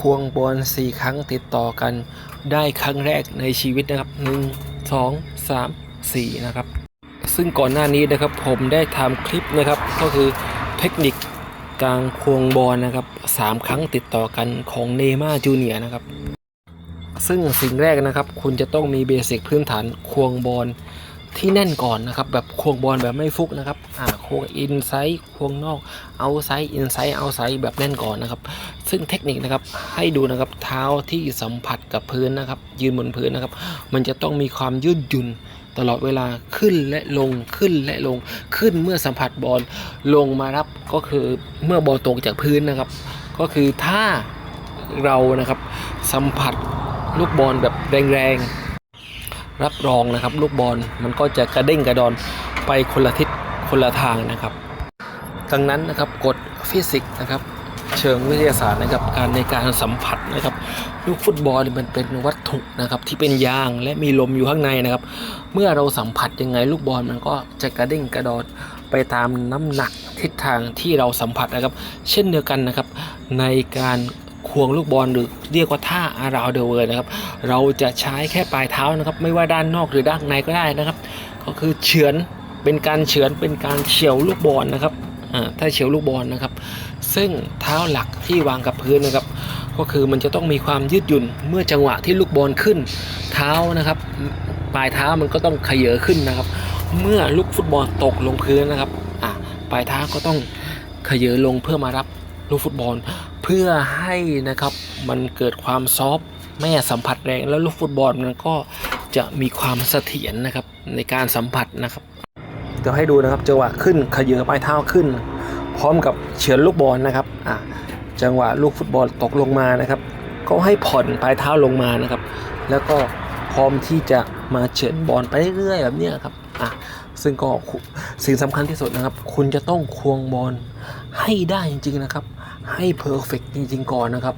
ควงบอลสี่ครั้งติดต่อกัน ได้ครั้งแรกในชีวิตนะครับหนึ่งสองสามสี่นะครับ ซึ่งก่อนหน้านี้นะครับผมได้ทำคลิปนะครับ ก็คือเทคนิคการควงบอลนะครับสามครั้งติดต่อกันของเนม่าจูเนียนะครับซึ่งสิ่งแรกนะครับ คุณจะต้องมีเบสิกพื้นฐานควงบอล ที่แน่นก่อนนะครับ แบบควงบอลแบบไม่ฟุกนะครับอ่าควงอินไซด์ควงนอกเอาไซด์อินไซด์เอาไซด์แบบแน่นก่อนนะครับ ซึ่งเทคนิคนะครับให้ดูนะครับเท้าที่สัมผัสกับพื้นนะครับ ยืนบนพื้นนะครับ มันจะต้องมีความยืดหยุ่นตลอดเวลาขึ้นและลงขึ้นและลงขึ้นเมื่อสัมผัสบอลลงมารับก็คือเมื่อบอลตกจากพื้นนะครับ ก็คือถ้าเรานะครับสัมผัสลูกบอลแบบแรงๆ รับรองนะครับ ลูกบอลมันก็จะกระเด้งกระดอนไปคนละทิศคนละทางนะครับดังนั้นนะครับกฎฟิสิกส์นะครับ เชิงวิทยาศาสตร์นะครับการในการสัมผัสนะครับ ลูกฟุตบอลมันเป็นวัตถุนะครับที่เป็นยางและมีลมอยู่ข้างในนะครับ เมื่อเราสัมผัสยังไงลูกบอลมันก็จะกระเด้งกระดอนไปตามน้ำหนักทิศทางที่เราสัมผัสนะครับ เช่นเดียวกันนะครับ ในการ ควงลูกบอลหรือเรียกว่าท่าอาราวเดเวอร์นะครับ เราจะใช้แค่ปลายเท้านะครับ ไม่ว่าด้านนอกหรือด้านในก็ได้นะครับ ก็คือเฉือนเป็นการเฉือนเป็นการเฉียวลูกบอลนะครับอ่าถ้าเฉียวลูกบอลนะครับ ซึ่งเท้าหลักที่วางกับพื้นนะครับ ก็คือมันจะต้องมีความยืดหยุ่นเมื่อจังหวะที่ลูกบอลขึ้น เท้านะครับ ปลายเท้ามันก็ต้องเขยอขึ้นนะครับ เมื่อลูกฟุตบอลตกลงพื้นนะครับอะปลายเท้าก็ต้องเขยอลงเพื่อมารับลูกฟุตบอล เพื่อให้นะครับมันเกิดความซอฟต์ไม่สัมผัสแรงแล้วลูกฟุตบอลมันก็จะมีความเสถียรนะครับในการสัมผัสนะครับเดี๋ยวให้ดูนะครับจังหวะขึ้นขยือปลายเท้าขึ้น พร้อมกับเฉือนลูกบอลนะครับอะจังหวะลูกฟุตบอลตกลงมานะครับ ก็ให้ผ่อนปลายเท้าลงมานะครับ แล้วก็พร้อมที่จะมาเฉือนบอลไปเรื่อยๆแบบนี้ครับอะซึ่งก็สิ่งสำคัญที่สุดนะครับ คุณจะต้องควงบอลให้ได้จริงๆนะครับ ให้เพอร์เฟกจริง ๆ ก่อนนะครับ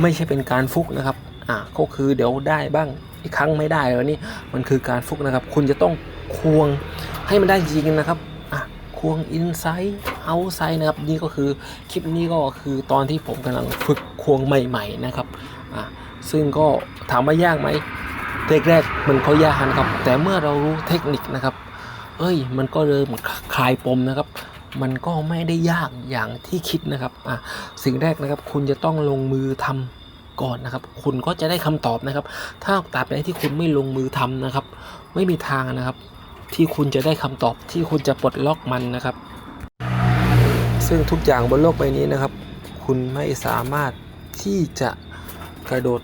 ไม่ใช่เป็นการฟุกนะครับอะก็คือเดี๋ยวได้บ้างอีกครั้งไม่ได้แล้วนี่มันคือการฟุกนะครับ คุณจะต้องควงให้มันได้จริงๆนะครับอะควงอินไซด์เอาไซด์นะครับ นี่ก็คือคลิปนี้ก็คือตอนที่ผมกำลังฝึกควงใหม่ ๆนะครับอะซึ่งก็ถามว่ายากไหมแรกๆมันก็ยากนะครับ แต่เมื่อเรารู้เทคนิคนะครับ เอ้ย มันก็เริ่มคลายปมนะครับ มันก็ไม่ได้ยากอย่างที่คิดนะครับอะสิ่งแรกนะครับ คุณจะต้องลงมือทำก่อนนะครับ คุณก็จะได้คำตอบนะครับ ถ้าตราบใดที่คุณไม่ลงมือทำนะครับ ไม่มีทางนะครับ ที่คุณจะได้คำตอบที่คุณจะปลดล็อกมันนะครับ ซึ่งทุกอย่างบนโลกใบนี้นะครับ คุณไม่สามารถที่จะกระโดด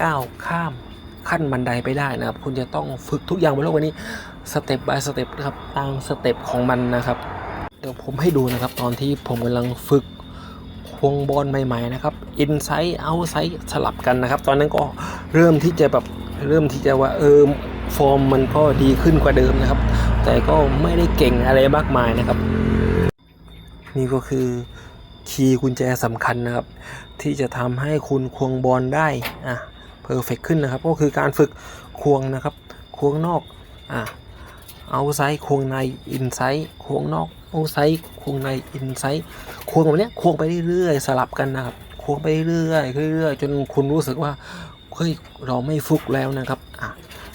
ก้าวข้ามขั้นบันไดไปได้นะครับ คุณจะต้องฝึกทุกอย่างบนโลกใบนี้สเต็ป by สเต็ปนะครับตามสเต็ปของมันนะครับ เดี๋ยวผมให้ดูนะครับ ตอนที่ผมกำลังฝึกควงบอลใหม่ๆนะครับอินไซต์เอาไซต์สลับกันนะครับ ตอนนั้นก็เริ่มที่จะแบบเริ่มที่จะว่าเออฟอร์มมันก็ดีขึ้นกว่าเดิมนะครับ แต่ก็ไม่ได้เก่งอะไรมากมายนะครับ นี่ก็คือคีย์กุญแจสำคัญนะครับ ที่จะทำให้คุณควงบอลได้อะเพอร์เฟกขึ้นนะครับ ก็คือการฝึกควงนะครับ ควงนอกอะ เอาไซด์ควงในอินไซด์ควงนอกเอาไซด์ควงในอินไซด์ควงแบบนี้ควงไปเรื่อยๆสลับกันนะครับควงไปเรื่อยๆเรื่อยๆจนคุณรู้สึกว่าเฮ้ยเราไม่ฟุกแล้วนะครับอะ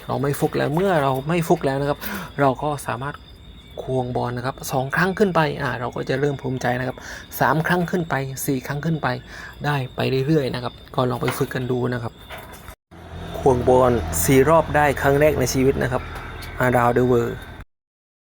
เราไม่ฟุกแล้วเมื่อเราไม่ฟุกแล้วนะครับ เราก็สามารถควงบอลนะครับสองครั้งขึ้นไปอะเราก็จะเริ่มภูมิใจนะครับสามครั้งขึ้นไปสี่ครั้งขึ้นไป ได้ไปเรื่อยๆนะครับก็ลองไปฝึกกันดูนะครับ ควงบอลสี่รอบได้ครั้งแรกในชีวิตนะครับอาดาวเดเวอร์